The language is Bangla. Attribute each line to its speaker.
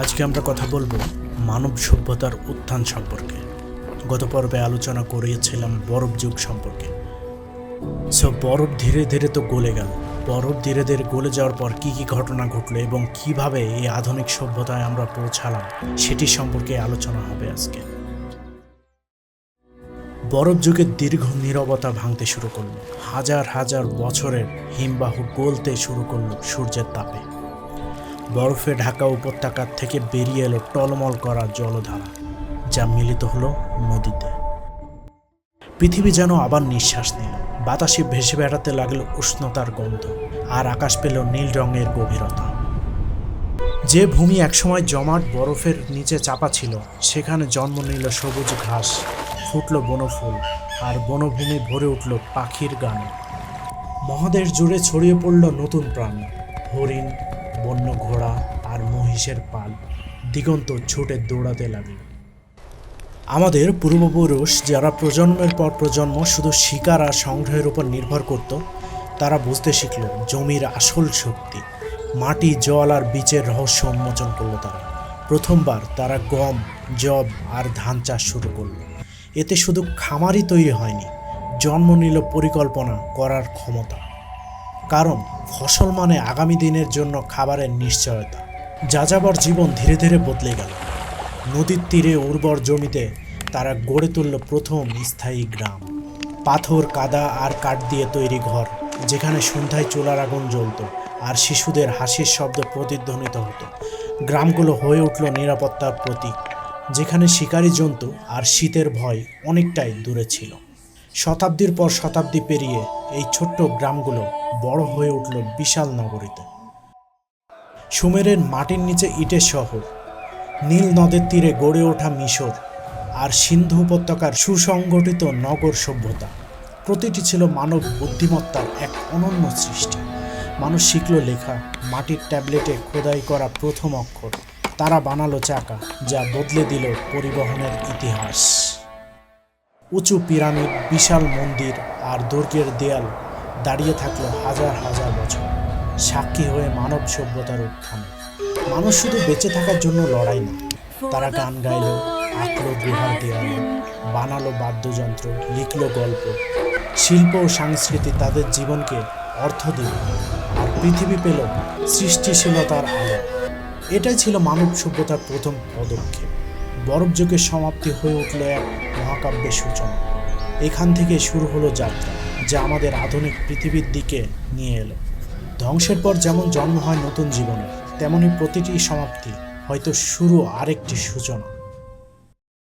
Speaker 1: আজকে আমরা কথা বলব মানব সভ্যতার উত্থান সম্পর্কে। গত পর্বে আলোচনা করিয়েছিলাম বরফ যুগ সম্পর্কে। সো বরফ ধীরে ধীরে তো গলে গেল। বরফ ধীরে ধীরে গলে যাওয়ার পর কি কি ঘটনা ঘটলো এবং কীভাবে এই আধুনিক সভ্যতায় আমরা পৌঁছালাম, সেটি সম্পর্কে আলোচনা হবে আজকে। বরফ যুগের দীর্ঘ নীরবতা ভাঙতে শুরু করল। হাজার হাজার বছরের হিমবাহ গলতে শুরু করল সূর্যের তাপে। বরফে ঢাকা উপত্যকার থেকে বেরিয়ে এলো টলমল করা জলধারা, যা মিলিত হলো নদীতে। পৃথিবী যেন আবার নিঃশ্বাস নিল। বাতাসে ভেসে বেড়াতে লাগল উষ্ণতার গন্ধ, আর আকাশ পেল নীল রঙের গভীরতা। যে ভূমি একসময় জমাট বরফের নিচে চাপা ছিল, সেখানে জন্ম নিল সবুজ ঘাস, ফুটল বনফুল, আর বনভূমি ভরে উঠল পাখির গানে। মহাদেশ জুড়ে ছড়িয়ে পড়ল নতুন প্রাণ, হরিণ বন্য ঘোড়া আর মহিষের পাল দিগন্ত ছুটে দৌড়াতে লাগল। আমাদের পূর্বপুরুষ যারা প্রজন্মের পর প্রজন্ম শুধু শিকার আর সংগ্রহের উপর নির্ভর করত, তারা বুঝতে শিখল জমির আসল শক্তি, মাটি, জল আর বীজের রহস্য উন্মোচন করল তারা। প্রথমবার তারা গম জব আর ধান চাষ শুরু করল। এতে শুধু খামারই তৈরি হয়নি, জন্ম নিল পরিকল্পনা করার ক্ষমতা। কারণ ফসল মানে আগামী দিনের জন্য খাবারের নিশ্চয়তা। যাযাবর জীবন ধীরে ধীরে বদলে গেল। নদীর তীরে উর্বর জমিতে তারা গড়ে তুলল প্রথম স্থায়ী গ্রাম। পাথর, কাদা আর কাঠ দিয়ে তৈরি ঘর, যেখানে সন্ধ্যায় চুলার আগুন জ্বলত আর শিশুদের হাসির শব্দ প্রতিধ্বনিত হতো। গ্রামগুলো হয়ে উঠল নিরাপত্তার প্রতীক, যেখানে শিকারী জন্তু আর শীতের ভয় অনেকটাই দূরে ছিল। শতাব্দীর পর শতাব্দী পেরিয়ে এই ছোট্ট গ্রামগুলো বড় হয়ে উঠল বিশাল নগরীতে। সুমেরের মাটির নিচে ইটের শহর, নীল নদের তীরে গড়ে ওঠা মিশর আর সিন্ধু উপত্যকার সুসংগঠিত নগর সভ্যতা। প্রতিটি ছিল মানব বুদ্ধিমত্তার এক অনন্য সৃষ্টি। মানুষ শিখল লেখা, মাটির ট্যাবলেটে খোদাই করা প্রথম অক্ষর। তারা বানালো চাকা, যা বদলে দিল পরিবহনের ইতিহাস। উঁচু পিরামিড, বিশাল মন্দির আর দুর্গের দেয়াল দাঁড়িয়ে থাকল হাজার হাজার বছর। সাক্ষী হয়ে মানব সভ্যতার উত্থান। মানুষ শুধু বেঁচে থাকার জন্য লড়াই না, তারা গান গাইল, আঁকলো গুহার দেয়ালে, বানালো বাদ্যযন্ত্র, লিখলো গল্প। শিল্প ও সংস্কৃতি তাদের জীবনকে অর্থ দিল আর পৃথিবী পেল সৃষ্টিশীলতার আলো। এটাই ছিল মানব সভ্যতার প্রথম পদক্ষেপ। বরফ যুগের সমাপ্তি হয়ে উঠল এক মহাকাব্যের সূচনা। এখান থেকে শুরু হলো যাত্রা, যা আমাদের আধুনিক পৃথিবীর দিকে নিয়ে এলো। ধ্বংসের পর যেমন জন্ম হয় নতুন জীবনে, তেমনি প্রতিটি সমাপ্তি হয়তো শুরু আরেকটি সূচনা।